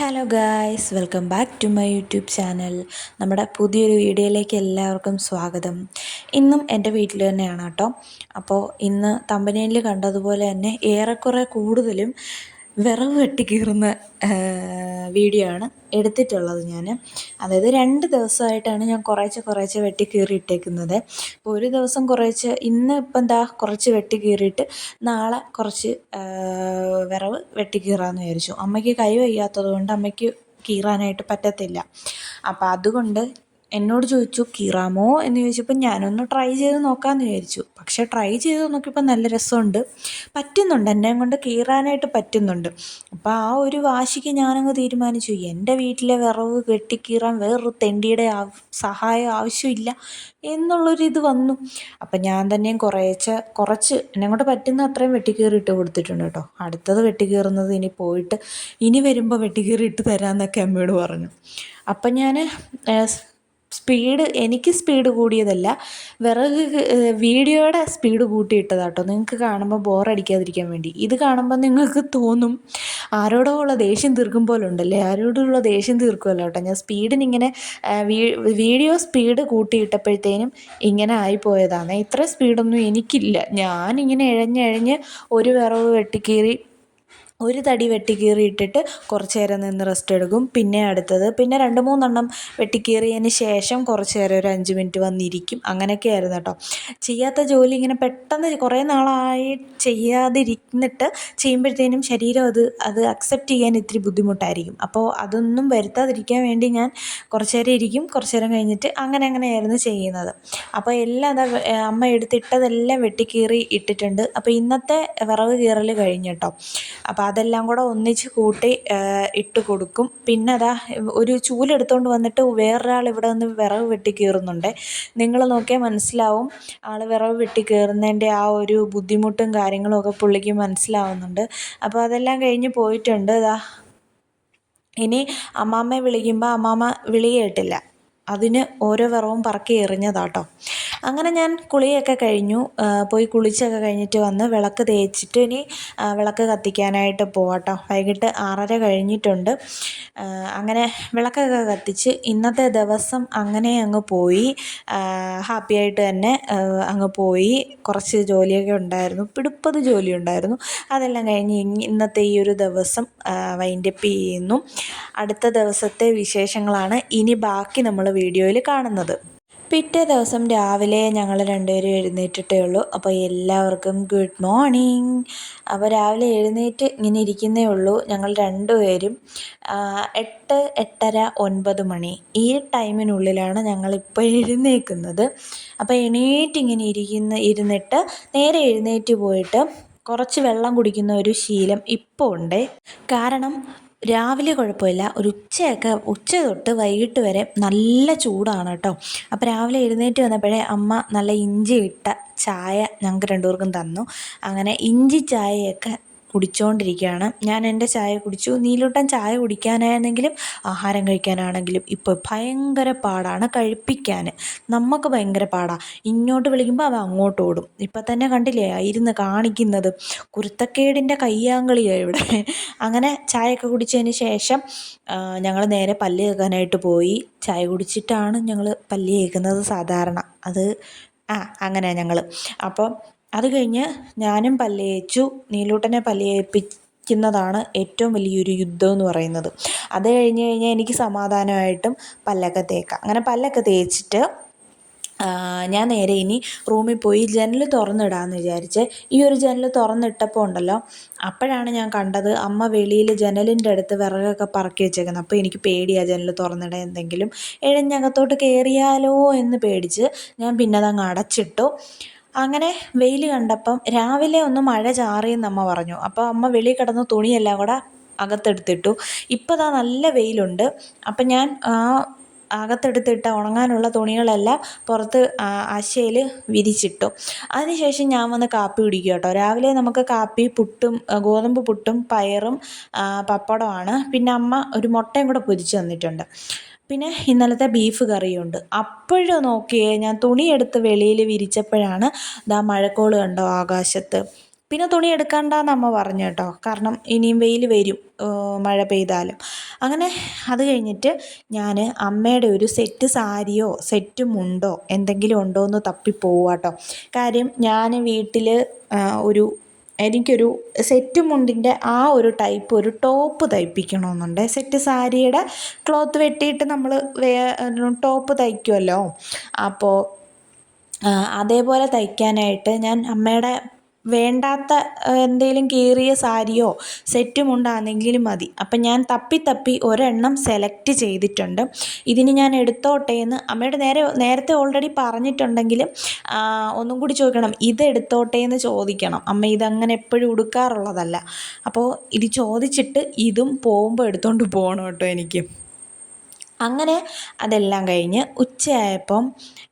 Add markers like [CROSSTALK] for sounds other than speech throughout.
Hello guys welcome back to my YouTube channel നമ്മുടെ പുതിയൊരു വീഡിയോയിലേക്ക് എല്ലാവർക്കും സ്വാഗതം. ഇന്നും എന്റെ വീട്ടിൽ തന്നെയാണ് കേട്ടോ. അപ്പോൾ ഇന്ന് തമ്പനയിൽ കണ്ടതുപോലെ തന്നെ ഏറെക്കുറെ കൂടുതലും വിറവ് വെട്ടിക്കീറുന്ന വീഡിയോ ആണ് എടുത്തിട്ടുള്ളത് ഞാൻ അതായത് രണ്ട് ദിവസമായിട്ടാണ് ഞാൻ കുറേശ്ശെ കുറേശ്ശെ വെട്ടി കീറിയിട്ടേക്കുന്നത്. അപ്പോൾ ഒരു ദിവസം കുറേശ്ശെ ഇന്ന് ഇപ്പം എന്താ കുറച്ച് വെട്ടി കീറിയിട്ട് നാളെ കുറച്ച് വിറവ് വെട്ടി കീറാമെന്ന് വിചാരിച്ചു. അമ്മയ്ക്ക് കൈ വയ്യാത്തത് കൊണ്ട് അമ്മയ്ക്ക് കീറാനായിട്ട് പറ്റത്തില്ല. അപ്പം അതുകൊണ്ട് എന്നോട് ചോദിച്ചു കീറാമോ? എന്ന് ചോദിച്ചപ്പോൾ ഞാനൊന്ന് ട്രൈ ചെയ്ത് നോക്കാമെന്ന് വിചാരിച്ചു. പക്ഷേ ട്രൈ ചെയ്ത് നോക്കിയപ്പോൾ നല്ല രസമുണ്ട്. പറ്റുന്നുണ്ട്. എന്നെ കൊണ്ട് കീറാനായിട്ട് പറ്റുന്നുണ്ട്. അപ്പോൾ ആ ഒരു വാശിക്ക് ഞാനങ്ങ് തീരുമാനിച്ചു. എന്റെ വീട്ടിലെ വിറവ് കെട്ടിക്കീറാൻ വേറൊരു തെണ്ടിയുടെ സഹായം ആവശ്യമില്ല എന്നുള്ളൊരിത് വന്നു. അപ്പം ഞാൻ തന്നെയും കുറേച്ച കുറച്ച് എന്നെ കൊണ്ട് പറ്റുന്ന അത്രയും വെട്ടിക്കീറി ഇട്ട് കൊടുത്തിട്ടുണ്ട് കേട്ടോ. അടുത്തത് വെട്ടിക്കീറുന്നത് ഇനി പോയിട്ട് ഇനി വരുമ്പോൾ വെട്ടിക്കീറി ഇട്ട് തരാമെന്നൊക്കെ അമ്മയോട് പറഞ്ഞു. അപ്പം ഞാൻ സ്പീഡ് എനിക്ക് സ്പീഡ് കൂടിയതല്ല. വിറക് വീഡിയോയുടെ സ്പീഡ് കൂട്ടിയിട്ടതാട്ടോ. നിങ്ങൾക്ക് കാണുമ്പോൾ ബോറടിക്കാതിരിക്കാൻ വേണ്ടി. ഇത് കാണുമ്പോൾ നിങ്ങൾക്ക് തോന്നും ആരോടോ ഉള്ള ദേഷ്യം തീർക്കും പോലെ ഉണ്ടല്ലേ ആരോടുള്ള ദേഷ്യം തീർക്കുമല്ലോ കേട്ടോ. ഞാൻ സ്പീഡിനിങ്ങനെ വീഡിയോ സ്പീഡ് കൂട്ടിയിട്ടപ്പോഴത്തേനും ഇങ്ങനെ ആയിപ്പോയതാണ്. ഇത്ര സ്പീഡൊന്നും എനിക്കില്ല. ഞാനിങ്ങനെ ഇഴഞ്ഞഴിഞ്ഞ് ഒരു വിറവ് വെട്ടിക്കീറി ഒരു തടി വെട്ടിക്കീറിയിട്ടിട്ട് കുറച്ച് നേരം നിന്ന് റെസ്റ്റ് എടുക്കും. പിന്നെ അടുത്തത് പിന്നെ രണ്ട് മൂന്നെണ്ണം വെട്ടിക്കീറിയതിന് ശേഷം കുറച്ച് നേരം ഒരു അഞ്ച് മിനിറ്റ് വന്നിരിക്കും. അങ്ങനെയൊക്കെ ആയിരുന്നു കേട്ടോ. ചെയ്യാത്ത ജോലി ഇങ്ങനെ പെട്ടെന്ന് കുറേ നാളായി ചെയ്യാതിരുന്നിട്ട് ചെയ്യുമ്പോഴത്തേനും ശരീരം അത് അത് അക്സെപ്റ്റ് ചെയ്യാൻ ഇത്തിരി ബുദ്ധിമുട്ടായിരിക്കും. അപ്പോൾ അതൊന്നും വരുത്താതിരിക്കാൻ വേണ്ടി ഞാൻ കുറച്ച് നേരം ഇരിക്കും. കുറച്ച് നേരം കഴിഞ്ഞിട്ട് അങ്ങനെ അങ്ങനെയായിരുന്നു ചെയ്യുന്നത്. അപ്പോൾ എല്ലാം അതാ അമ്മ എടുത്തിട്ടതെല്ലാം വെട്ടിക്കീറി ഇട്ടിട്ടുണ്ട്. അപ്പോൾ ഇന്നത്തെ വിറവ് കീറൽ കഴിഞ്ഞു കേട്ടോ. അപ്പോൾ അതെല്ലാം കൂടെ ഒന്നിച്ച് കൂട്ടി ഇട്ട് കൊടുക്കും. പിന്നെ അതാ ഒരു ചൂലെടുത്തുകൊണ്ട് വന്നിട്ട് വേറൊരാൾ ഇവിടെ നിന്ന് വിറക് വെട്ടി കീറുന്നുണ്ട്. നിങ്ങൾ നോക്കിയാൽ മനസ്സിലാവും ആൾ വിറക് വെട്ടി കീറുന്നതിന്റെ ആ ഒരു ബുദ്ധിമുട്ടും കാര്യങ്ങളും ഒക്കെ പുള്ളിക്ക് മനസ്സിലാവുന്നുണ്ട്. അപ്പോൾ അതെല്ലാം കഴിഞ്ഞ് പോയിട്ടുണ്ട്. ഇതാ ഇനി അമ്മാമ്മയെ വിളിക്കുമ്പോൾ അമ്മാമ്മ വിളി കേട്ടില്ല. അതിന് ഓരോ വിറവും പറക്കി എറിഞ്ഞതാട്ടോ. അങ്ങനെ ഞാൻ കുളിയൊക്കെ കഴിഞ്ഞു. പോയി കുളിച്ചൊക്കെ കഴിഞ്ഞിട്ട് വന്ന് വിളക്ക് തേച്ചിട്ട് ഇനി വിളക്ക് കത്തിക്കാനായിട്ട് പോവാട്ടോ. വൈകിട്ട് ആറര കഴിഞ്ഞിട്ടുണ്ട്. അങ്ങനെ വിളക്കൊക്കെ കത്തിച്ച് ഇന്നത്തെ ദിവസം അങ്ങനെ അങ്ങ് പോയി. ഹാപ്പി ആയിട്ട് തന്നെ അങ്ങ് പോയി. കുറച്ച് ജോലിയൊക്കെ ഉണ്ടായിരുന്നു. പിടുപ്പത് ജോലി ഉണ്ടായിരുന്നു. അതെല്ലാം കഴിഞ്ഞ് ഇന്നത്തെ ഈ ഒരു ദിവസം വൈൻഡപ്പ് ചെയ്യുന്നു. അടുത്ത ദിവസത്തെ വിശേഷങ്ങളാണ് ഇനി ബാക്കി നമ്മൾ വീഡിയോയിൽ കാണുന്നത്. പിറ്റേ ദിവസം രാവിലെ ഞങ്ങൾ രണ്ടുപേരും എഴുന്നേറ്റിട്ടേ ഉള്ളൂ. അപ്പോൾ എല്ലാവർക്കും ഗുഡ് മോർണിംഗ്. അപ്പോൾ രാവിലെ എഴുന്നേറ്റ് ഇങ്ങനെ ഇരിക്കുന്നേ ഉള്ളൂ. ഞങ്ങൾ രണ്ടുപേരും എട്ട് എട്ടര ഒൻപത് മണി ഈ ടൈമിനുള്ളിലാണ് ഞങ്ങളിപ്പോൾ എഴുന്നേൽക്കുന്നത്. അപ്പോൾ എണീറ്റ് ഇങ്ങനെ ഇരിക്കുന്ന ഇരുന്നിട്ട് നേരെ എഴുന്നേറ്റ് പോയിട്ട് കുറച്ച് വെള്ളം കുടിക്കുന്ന ഒരു ശീലം ഇപ്പോൾ ഉണ്ട്. കാരണം രാവിലെ കുഴപ്പമില്ല. ഒരു ഉച്ചയൊക്കെ ഉച്ച തൊട്ട് വൈകിട്ട് വരെ നല്ല ചൂടാണ് കേട്ടോ. അപ്പോൾ രാവിലെ എഴുന്നേറ്റ് വന്നപ്പോഴേ അമ്മ നല്ല ഇഞ്ചി ഇട്ട ചായ ഞങ്ങൾക്ക് രണ്ടുപേർക്കും തന്നു. അങ്ങനെ ഇഞ്ചി ചായയൊക്കെ കുടിച്ചുകൊണ്ടിരിക്കുകയാണ് ഞാൻ എന്റെ ചായ കുടിച്ചു. നീലൂട്ടൻ ചായ കുടിക്കാനാണെങ്കിലും ആഹാരം കഴിക്കാനാണെങ്കിലും ഇപ്പോൾ ഭയങ്കര പാടാണ് കഴിപ്പിക്കാൻ. നമുക്ക് ഭയങ്കര പാടാണ് ഇങ്ങോട്ട് വിളിക്കുമ്പോൾ അവ അങ്ങോട്ട് ഓടും. ഇപ്പം തന്നെ കണ്ടില്ലേ ഇരുന്ന് കാണിക്കുന്നത് കുരുത്തക്കേടിന്റെ കയ്യാങ്കളിയാണ് ഇവിടെ. അങ്ങനെ ചായയൊക്കെ കുടിച്ചതിന് ശേഷം ഞങ്ങൾ നേരെ പല്ല് കേൾക്കാനായിട്ട് പോയി. ചായ കുടിച്ചിട്ടാണ് ഞങ്ങൾ പല്ല് കേൾക്കുന്നത് സാധാരണ. അത് ആ അങ്ങനെ ഞങ്ങൾ. അപ്പം അത് കഴിഞ്ഞ് ഞാനും പല്ലയേച്ചു നീലൂട്ടനെ പല്ലേപ്പിക്കുന്നതാണ് ഏറ്റവും വലിയൊരു യുദ്ധം എന്ന് പറയുന്നത്. അത് കഴിഞ്ഞ് കഴിഞ്ഞാൽ എനിക്ക് സമാധാനമായിട്ടും പല്ലൊക്കെ തേക്കാം. അങ്ങനെ പല്ലൊക്കെ തേച്ചിട്ട് ഞാൻ നേരെ ഇനി റൂമിൽ പോയി ജനൽ തുറന്നിടാമെന്ന് വിചാരിച്ച് ഈ ഒരു ജനൽ തുറന്നിട്ടപ്പോൾ ഉണ്ടല്ലോ അപ്പോഴാണ് ഞാൻ കണ്ടത് അമ്മ വെളിയിൽ ജനലിന്റെ അടുത്ത് വിറകൊക്കെ പറക്കി വെച്ചേക്കുന്നത്. അപ്പോൾ എനിക്ക് പേടിയാ ജനൽ തുറന്നിടാൻ എന്തെങ്കിലും. എഴഞ്ഞകത്തോട്ട് കയറിയാലോ എന്ന് പേടിച്ച് ഞാൻ പിന്നെ അതങ്ങ് അടച്ചിട്ടു. അങ്ങനെ വെയിൽ കണ്ടപ്പം രാവിലെ ഒന്ന് മഴ ചാറിയെന്ന് അമ്മ പറഞ്ഞു. അപ്പോൾ അമ്മ വെളിയിൽ കിടന്ന് തുണിയെല്ലാം കൂടെ അകത്തെടുത്തിട്ടു. ഇപ്പോൾ ദാ നല്ല വെയിലുണ്ട്. അപ്പം ഞാൻ ആ അകത്തെടുത്തിട്ട ഉണങ്ങാനുള്ള തുണികളെല്ലാം പുറത്ത് അശയിൽ വിരിച്ചിട്ടു. അതിനുശേഷം ഞാൻ വന്ന് കാപ്പി കുടിക്കും കേട്ടോ. രാവിലെ നമുക്ക് കാപ്പി പുട്ടും ഗോതമ്പ് പുട്ടും പയറും പപ്പടമാണ് പിന്നെ അമ്മ ഒരു മുട്ടയും കൂടെ പൊരിച്ച് തന്നിട്ടുണ്ട്. പിന്നെ ഇന്നലത്തെ ബീഫ് കറിയുണ്ട്. അപ്പോഴും നോക്കിയേ ഞാൻ തുണിയെടുത്ത് വെളിയിൽ വിരിച്ചപ്പോഴാണ് ദാ മഴക്കോൾ കണ്ടോ ആകാശത്ത്. പിന്നെ തുണി എടുക്കണ്ടെന്ന് അമ്മ പറഞ്ഞു കേട്ടോ. കാരണം ഇനിയും വെയിൽ വരും മഴ പെയ്താലും. അങ്ങനെ അത് കഴിഞ്ഞിട്ട് ഞാൻ അമ്മയുടെ ഒരു സെറ്റ് സാരിയോ സെറ്റ് മുണ്ടോ എന്തെങ്കിലും ഉണ്ടോ എന്ന് തപ്പിപ്പോവാട്ടോ കാര്യം ഞാൻ വീട്ടിൽ ഒരു എനിക്കൊരു സെറ്റ് മുണ്ടിന്റെ ആ ഒരു ടൈപ്പ് ഒരു ടോപ്പ് തയ്പ്പിക്കണമെന്നുണ്ട്. സെറ്റ് സാരിയുടെ ക്ലോത്ത് വെട്ടിയിട്ട് നമ്മൾ വേ ടോപ്പ് തയ്ക്കുമല്ലോ അപ്പോൾ അതേപോലെ തയ്ക്കാനായിട്ട് ഞാൻ അമ്മയുടെ വേണ്ടാത്ത എന്തെങ്കിലും കീറിയ സാരിയോ സെറ്റ് മുണ്ടാണെങ്കിലും മതി. അപ്പം ഞാൻ തപ്പി തപ്പി ഒരെണ്ണം സെലക്ട് ചെയ്തിട്ടുണ്ട്. ഇതിന് ഞാൻ എടുത്തോട്ടെ എന്ന് അമ്മയുടെ നേരെ നേരത്തെ ഓൾറെഡി പറഞ്ഞിട്ടുണ്ടെങ്കിലും ഒന്നും കൂടി ചോദിക്കണം ഇത് എടുത്തോട്ടെ എന്ന് ചോദിക്കണം. അമ്മ ഇതങ്ങനെ എപ്പോഴും ഉടുക്കാറുള്ളതല്ല. അപ്പോൾ ഇത് ചോദിച്ചിട്ട് ഇതും പോകുമ്പോൾ എടുത്തുകൊണ്ട് പോകണം കേട്ടോ എനിക്ക്. അങ്ങനെ അതെല്ലാം കഴിഞ്ഞ് ഉച്ചയായപ്പം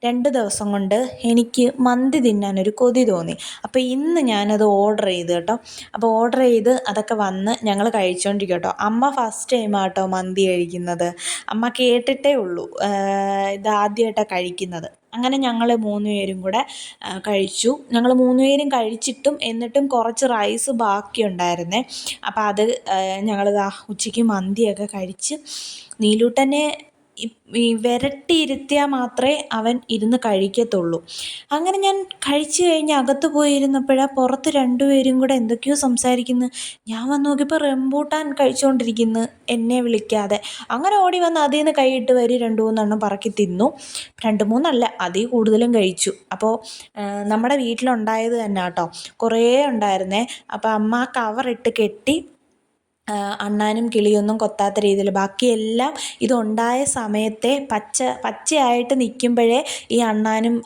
രണ്ട് ദിവസം കൊണ്ട് എനിക്ക് മന്തി തിന്നാനൊരു കൊതി തോന്നി. അപ്പോൾ ഇന്ന് ഞാനത് ഓർഡർ ചെയ്തു കേട്ടോ. അപ്പോൾ ഓർഡർ ചെയ്ത് അതൊക്കെ വന്ന് ഞങ്ങൾ കഴിച്ചുകൊണ്ടിരിക്കും കേട്ടോ. അമ്മ ഫസ്റ്റ് ടൈമാണ് കേട്ടോ മന്തി കഴിക്കുന്നത്. അമ്മ കേട്ടിട്ടേ ഉള്ളൂ. ഇത് ആദ്യമായിട്ടാണ് കഴിക്കുന്നത്. അങ്ങനെ ഞങ്ങൾ മൂന്ന് പേരും കൂടെ കഴിച്ചു. ഞങ്ങൾ മൂന്ന് പേരും കഴിച്ചിട്ടും എന്നിട്ടും കുറച്ച് റൈസ് ബാക്കിയുണ്ടായിരുന്നേ. അപ്പം അത് ഞങ്ങൾ ഉച്ചയ്ക്ക് മന്തിയൊക്കെ കഴിച്ച് നീലൂട്ടനെ ഈ വിരട്ടിയിരുത്തിയാൽ മാത്രമേ അവൻ ഇരുന്ന് കഴിക്കത്തുള്ളൂ. അങ്ങനെ ഞാൻ കഴിച്ചു കഴിഞ്ഞ് അകത്ത് പോയിരുന്നപ്പോഴാണ് പുറത്ത് രണ്ടുപേരും കൂടെ എന്തൊക്കെയോ സംസാരിക്കുന്നു. ഞാൻ വന്ന് നോക്കിയപ്പോൾ റെമ്പൂട്ടാൻ കഴിച്ചുകൊണ്ടിരിക്കുന്നു എന്നെ വിളിക്കാതെ. അങ്ങനെ ഓടി വന്ന് അതിൽ നിന്ന് കൈയിട്ട് വരി രണ്ട് മൂന്നെണ്ണം പറക്കി തിന്നു. രണ്ട് മൂന്നല്ല അതിൽ കൂടുതലും കഴിച്ചു. അപ്പോൾ നമ്മുടെ വീട്ടിലുണ്ടായത് തന്നെ കേട്ടോ. കുറേ ഉണ്ടായിരുന്നേ. അപ്പോൾ അമ്മ കവറിട്ട് കെട്ടി അണ്ണാനും കിളിയൊന്നും കൊത്താത്ത രീതിയിൽ. ബാക്കിയെല്ലാം ഇതുണ്ടായ സമയത്തെ പച്ച പച്ചയായിട്ട് നിൽക്കുമ്പോഴേ ഈ അണ്ണാനും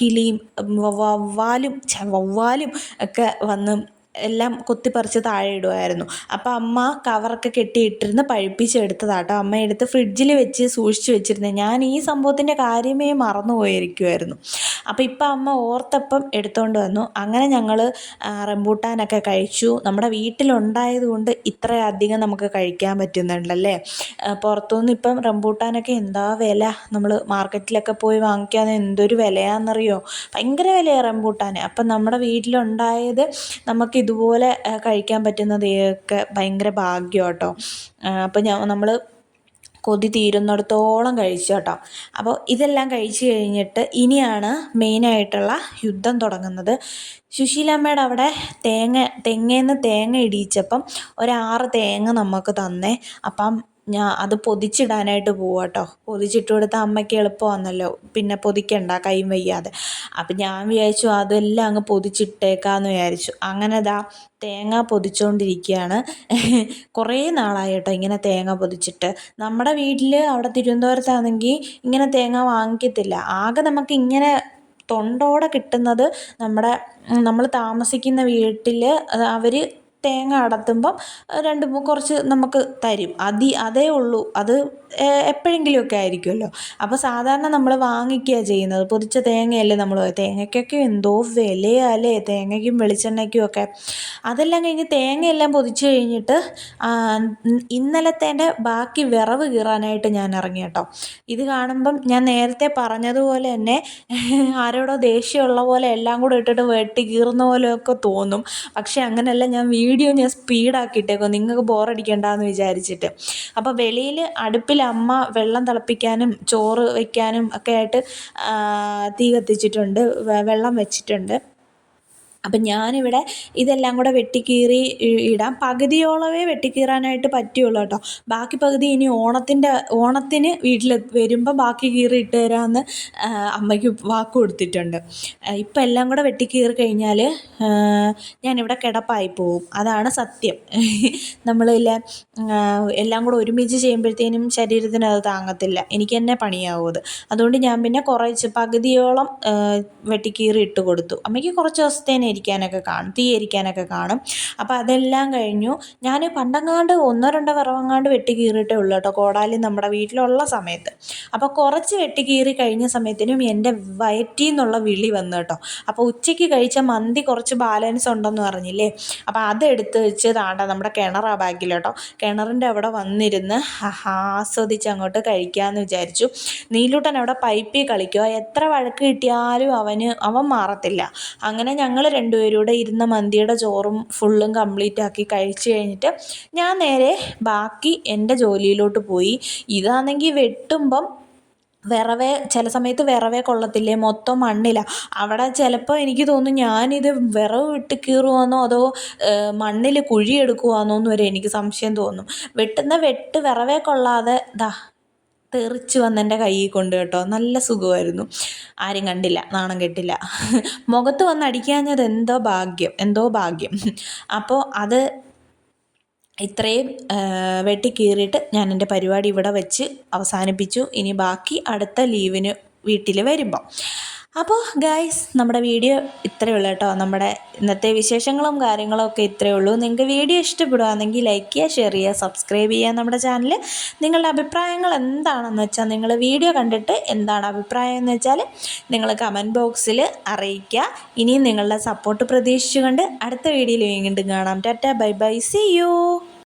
കിളിയും വവ്വാലും വവ്വാലും ഒക്കെ വന്ന് എല്ലാം കൊത്തിപ്പറിച്ച് താഴെ ഇടുമായിരുന്നു അപ്പോൾ അമ്മ കവറൊക്കെ കെട്ടിയിട്ടിരുന്ന് പഴുപ്പിച്ചെടുത്തതാട്ടോ. അമ്മ എടുത്ത് ഫ്രിഡ്ജിൽ വെച്ച് സൂക്ഷിച്ച് വെച്ചിരുന്നത് ഞാൻ ഈ സംഭവത്തിന്റെ കാര്യമേ മറന്നു പോയിരിക്കുമായിരുന്നു അപ്പോൾ ഇപ്പം അമ്മ ഓർത്തപ്പം എടുത്തുകൊണ്ട് വന്നു. അങ്ങനെ ഞങ്ങൾ റംബൂട്ടാനൊക്കെ കഴിച്ചു. നമ്മുടെ വീട്ടിലുണ്ടായത് കൊണ്ട് ഇത്രയധികം നമുക്ക് കഴിക്കാൻ പറ്റുന്നുണ്ടല്ലേ? പുറത്തുനിന്ന് ഇപ്പം റംബൂട്ടാനൊക്കെ എന്താ വില? നമ്മൾ മാർക്കറ്റിലൊക്കെ പോയി വാങ്ങിക്കാൻ എന്തൊരു വിലയാണെന്നറിയോ? ഭയങ്കര വിലയാണ് റംബൂട്ടാൻ അപ്പം നമ്മുടെ വീട്ടിലുണ്ടായത് നമുക്ക് ഇതുപോലെ കഴിക്കാൻ പറ്റുന്നതൊക്കെ ഭയങ്കര ഭാഗ്യം കേട്ടോ അപ്പോൾ ഞാൻ നമ്മൾ കൊതി തീരുന്നിടത്തോളം കഴിച്ചു കേട്ടോ അപ്പോൾ ഇതെല്ലാം കഴിച്ചു കഴിഞ്ഞിട്ട് ഇനിയാണ് മെയിനായിട്ടുള്ള യുദ്ധം തുടങ്ങുന്നത്. സുശീലമ്മയുടെ അവിടെ തേങ്ങ തെങ്ങേന്ന് തേങ്ങ ഇടിയിച്ചപ്പം ഒരാറ് തേങ്ങ നമുക്ക് തന്നേ. അപ്പം ഞാൻ അത് പൊതിച്ചിടാനായിട്ട് പോവാ കേട്ടോ പൊതിച്ചിട്ട് കൊടുത്താൽ അമ്മയ്ക്ക് എളുപ്പമാണല്ലോ. പിന്നെ പൊതിക്കണ്ട കൈയും വയ്യാതെ. അപ്പം ഞാൻ വിചാരിച്ചു അതെല്ലാം അങ്ങ് പൊതിച്ചിട്ടേക്കാമെന്ന് വിചാരിച്ചു. അങ്ങനെ ദാ തേങ്ങ പൊതിച്ചുകൊണ്ടിരിക്കുകയാണ് [LAUGHS] കുറേ നാളായി കേട്ടോ ഇങ്ങനെ തേങ്ങ പൊതിച്ചിട്ട്. നമ്മുടെ വീട്ടിൽ അവിടെ തിരുവനന്തപുരത്താണെങ്കിൽ ഇങ്ങനെ തേങ്ങ വാങ്ങിക്കത്തില്ല. ആകെ നമുക്ക് ഇങ്ങനെ തൊണ്ടോടെ കിട്ടുന്നത് നമ്മുടെ നമ്മൾ താമസിക്കുന്ന വീട്ടിൽ അവർ തേങ്ങ അടത്തുമ്പം രണ്ട് കുറച്ച് നമുക്ക് തരും. അതി അതേ ഉള്ളൂ. അത് എപ്പോഴെങ്കിലുമൊക്കെ ആയിരിക്കുമല്ലോ. അപ്പോൾ സാധാരണ നമ്മൾ വാങ്ങിക്കുകയാണ് ചെയ്യുന്നത്. പൊതിച്ച തേങ്ങയല്ലേ നമ്മൾ തേങ്ങയ്ക്കൊക്കെ എന്തോ വിലയല്ലേ? തേങ്ങയ്ക്കും വെളിച്ചെണ്ണയ്ക്കും ഒക്കെ. അതെല്ലാം കഴിഞ്ഞ് തേങ്ങയെല്ലാം പൊതിച്ച് കഴിഞ്ഞിട്ട് ഇന്നലത്തേന്റെ ബാക്കി വിറവ് കീറാനായിട്ട് ഞാൻ ഇറങ്ങി കേട്ടോ. ഇത് കാണുമ്പം ഞാൻ നേരത്തെ പറഞ്ഞതുപോലെ തന്നെ [LAUGHS] ആരോടോ ദേഷ്യമുള്ള പോലെ എല്ലാം കൂടെ ഇട്ടിട്ട് വെട്ടി കീറുന്ന പോലെയൊക്കെ തോന്നും. പക്ഷേ അങ്ങനെയല്ല ഞാൻ വീഡിയോ ഞാൻ സ്പീഡാക്കിയിട്ടേക്കും നിങ്ങൾക്ക് ബോറടിക്കണ്ടെന്ന് വിചാരിച്ചിട്ട്. അപ്പോൾ വെളിയിൽ അടുപ്പിൽ അമ്മ വെള്ളം തിളപ്പിക്കാനും ചോറ് വയ്ക്കാനും ഒക്കെ ആയിട്ട് തീ കത്തിച്ചിട്ടുണ്ട് വെള്ളം വെച്ചിട്ടുണ്ട്. അപ്പം ഞാനിവിടെ ഇതെല്ലാം കൂടെ വെട്ടിക്കീറി ഇടാം. പകുതിയോളമേ വെട്ടിക്കീറാനായിട്ട് പറ്റുള്ളൂ കേട്ടോ. ബാക്കി പകുതി ഇനി ഓണത്തിന്റെ ഓണത്തിന് വീട്ടിൽ വരുമ്പോൾ ബാക്കി കീറി ഇട്ട് തരാമെന്ന് അമ്മയ്ക്ക് വാക്ക് കൊടുത്തിട്ടുണ്ട്. ഇപ്പം എല്ലാം കൂടെ വെട്ടിക്കീറി കഴിഞ്ഞാൽ ഞാനിവിടെ കിടപ്പായി പോവും. അതാണ് സത്യം. [LAUGHS] നമ്മളില്ല എല്ലാം കൂടെ ഒരുമിച്ച് ചെയ്യുമ്പോഴത്തേനും ശരീരത്തിന് അത് താങ്ങത്തില്ല. എനിക്ക് തന്നെ പണിയാവും അത്. അതുകൊണ്ട് ഞാൻ പിന്നെ കുറച്ച് പകുതിയോളം വെട്ടിക്കീറി ഇട്ട് കൊടുത്തു. അമ്മയ്ക്ക് കുറച്ച് ദിവസത്തേനെ ഇരിക്കാനൊക്കെ കാണും തീ എരിക്കാനൊക്കെ കാണും. അപ്പോൾ അതെല്ലാം കഴിഞ്ഞു. ഞാൻ പണ്ടങ്ങാണ്ട് ഒന്നോ രണ്ടോ വിറവങ്ങാണ്ട് വെട്ടി കീറിയിട്ടേ ഉള്ളൂ കേട്ടോ കോടാലി നമ്മുടെ വീട്ടിലുള്ള സമയത്ത്. അപ്പോൾ കുറച്ച് വെട്ടി കീറി കഴിഞ്ഞ സമയത്തിനും എന്റെ വയറ്റിൽ നിന്നുള്ള വിളി വന്നു കേട്ടോ. അപ്പോൾ ഉച്ചയ്ക്ക് കഴിച്ച മന്തി കുറച്ച് ബാലൻസ് ഉണ്ടെന്ന് പറഞ്ഞില്ലേ? അപ്പോൾ അതെടുത്ത് വെച്ച് താണ്ട നമ്മുടെ കിണറാ ബാഗിൽ കേട്ടോ. കിണറിന്റെ അവിടെ വന്നിരുന്ന് ആസ്വദിച്ച് അങ്ങോട്ട് കഴിക്കാമെന്ന് വിചാരിച്ചു. നീലൂട്ടൻ അവിടെ പൈപ്പിൽ കളിക്കുക. എത്ര വഴക്ക് കിട്ടിയാലും അവന് അവൻ മാറത്തില്ല. അങ്ങനെ ഞങ്ങൾ രണ്ടുപേരും കൂടെ ഇരുന്ന മന്തിയുടെ ചോറും ഫുള്ളും കംപ്ലീറ്റ് ആക്കി കഴിച്ചു കഴിഞ്ഞിട്ട് ഞാൻ നേരെ ബാക്കി എന്റെ ജോലിയിലോട്ട് പോയി. ഇതാണെങ്കിൽ വെട്ടുമ്പം വിറവേ ചില സമയത്ത് വിറവേ കൊള്ളത്തില്ലേ? മൊത്തം മണ്ണില. അവിടെ ചിലപ്പോൾ എനിക്ക് തോന്നും ഞാനിത് വിറവ് വിട്ട് കീറുവാന്നോ അതോ മണ്ണിൽ കുഴിയെടുക്കുവാന്നോ എന്ന് വരെ എനിക്ക് സംശയം തോന്നും. വെട്ടുന്ന വെട്ട് വിറവേ കൊള്ളാതെ ദാ തെറിച്ച് വന്ന് എന്റെ കയ്യിൽ കൊണ്ട് കേട്ടോ. നല്ല സുഖമായിരുന്നു. ആരും കണ്ടില്ല. നാണം കെട്ടില്ല. [LAUGHS] മുഖത്ത് വന്ന് അടിക്കാഞ്ഞത് എന്തോ ഭാഗ്യം. എന്തോ ഭാഗ്യം. [LAUGHS] അപ്പോൾ അത് ഇത്രയും വെട്ടി കീറിയിട്ട് ഞാൻ എന്റെ പരിപാടി ഇവിടെ വെച്ച് അവസാനിപ്പിച്ചു. ഇനി ബാക്കി അടുത്ത ലീവിന് വീട്ടിൽ വരുമ്പം. അപ്പോൾ ഗായ്സ് നമ്മുടെ വീഡിയോ ഇത്രയേ ഉള്ളൂ കേട്ടോ. നമ്മുടെ ഇന്നത്തെ വിശേഷങ്ങളും കാര്യങ്ങളും ഒക്കെ ഇത്രയേ ഉള്ളൂ. നിങ്ങൾക്ക് വീഡിയോ ഇഷ്ടപ്പെടുകയാണെങ്കിൽ ലൈക്ക് ചെയ്യുക ഷെയർ ചെയ്യുക സബ്സ്ക്രൈബ് ചെയ്യുക നമ്മുടെ ചാനൽ നിങ്ങളുടെ അഭിപ്രായങ്ങൾ എന്താണെന്ന് വെച്ചാൽ നിങ്ങൾ വീഡിയോ കണ്ടിട്ട് എന്താണ് അഭിപ്രായം എന്ന് വെച്ചാൽ നിങ്ങൾ കമന്റ് ബോക്സിൽ അറിയിക്കുക. ഇനിയും നിങ്ങളുടെ സപ്പോർട്ട് പ്രതീക്ഷിച്ചുകൊണ്ട് അടുത്ത വീഡിയോയിൽ വീണ്ടും കാണാം. Tata bye bye see you